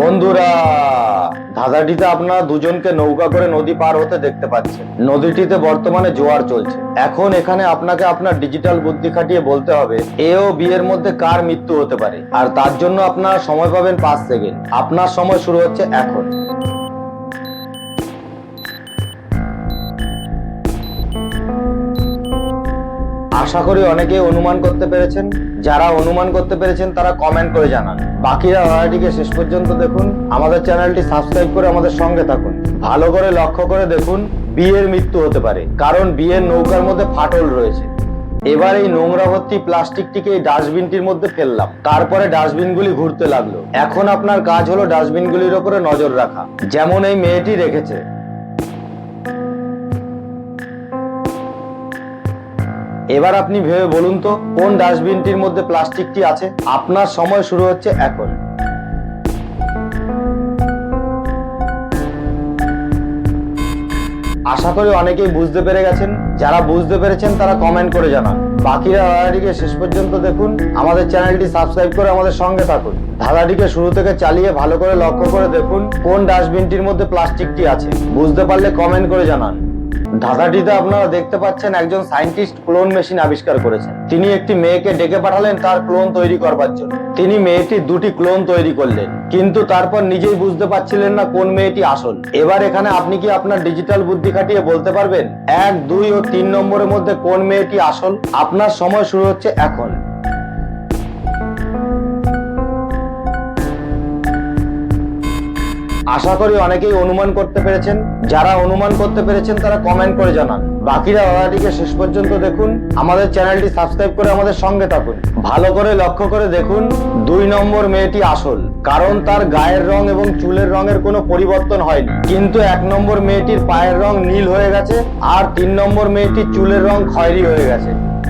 বন্ধুরা, ধাঁধাটিতে আপনারা দুজনকে নৌকা করে নদী পার হতে দেখতে পাচ্ছেন। নদীটিতে বর্তমানে জোয়ার চলছে। এখন এখানে আপনাকে আপনার ডিজিটাল বুদ্ধি খাটিয়ে বলতে হবে, এ ও বি এর মধ্যে কার মৃত্যু হতে পারে? আর তার জন্য আপনারা সময় পাবেন পাঁচ সেকেন্ড। আপনার সময় শুরু হচ্ছে এখন। আশা করি অনেকেই অনুমান করতে পেরেছেন। যারা অনুমান করতে পেরেছেন, তারা কমেন্ট করে জানান। বাকিরা ভিডিওটিকে শেষ পর্যন্ত দেখুন। আমাদের চ্যানেলটি সাবস্ক্রাইব করে আমাদের সঙ্গে থাকুন। ভালো করে লক্ষ্য করে দেখুন, বিয়ের মৃত্যু হতে পারে। কারণ বিয়ের নৌকার মধ্যে ফাটল রয়েছে। এবার এই নোংরা ভর্তি প্লাস্টিকটিকে এই ডাস্টবিনটির মধ্যে ফেললাম। তারপরে ডাস্টবিনগুলি ঘুরতে লাগল। এখন আপনার কাজ হলো ডাস্টবিনগুলির ওপরে নজর রাখা। যেমন এই মেয়েটি রেখেছে। এবার আপনি ভেবে বলুন তো, কোন ডাস্টবিনটির মধ্যে প্লাস্টিকটি আছে? আপনার সময় শুরু হচ্ছে এখন। আশা করি অনেকেই বুঝতে পেরে গেছেন। যারা বুঝতে পেরেছেন, তারা কমেন্ট করে জানান। বাকিরা ধাঁধাটিকে শেষ পর্যন্ত দেখুন। আমাদের চ্যানেলটি সাবস্ক্রাইব করে আমাদের সঙ্গে থাকুন। ধাঁধাটিকে শুরু থেকে চালিয়ে ভালো করে লক্ষ্য করে দেখুন কোন ডাস্টবিনটির মধ্যে প্লাস্টিকটি আছে। বুঝতে পারলে কমেন্ট করে জানান। ধাঁধাটিতে আপনারা দেখতে পাচ্ছেন একজন সায়েন্টিস্ট ক্লোন মেশিন আবিষ্কার করেছেন। তিনি একটি মেয়েকে ডেকে পাঠালেন তার ক্লোন তৈরি করবার জন্য। তিনি মেয়েটির দুটি ক্লোন তৈরি করলেন, কিন্তু তারপর নিজেই বুঝতে পারছিলেন না কোন মেয়েটি আসল। এবার এখানে আপনি কি আপনার ডিজিটাল বুদ্ধি খাটিয়ে বলতে পারবেন? এক, দুই ও তিন নম্বরের মধ্যে কোন মেয়েটি আসল? আপনার সময় শুরু হচ্ছে এখন। আশা করি অনেকেই অনুমান করতে পেরেছেন। যারা অনুমান করতে পেরেছেন, তারা কমেন্ট করে জানান। বাকিরা ভিডিওটিকে শেষ পর্যন্ত দেখুন। আমাদের চ্যানেলটি সাবস্ক্রাইব করে আমাদের সঙ্গে থাকুন। ভালো করে লক্ষ্য করে দেখুন, দুই নম্বর মেয়েটি আসল। কারণ তার গায়ের রং এবং চুলের রঙের কোনো পরিবর্তন হয়নি। কিন্তু এক নম্বর মেয়েটির পায়ের রং নীল হয়ে গেছে, আর তিন নম্বর মেয়েটির চুলের রং খয়েরি হয়ে গেছে।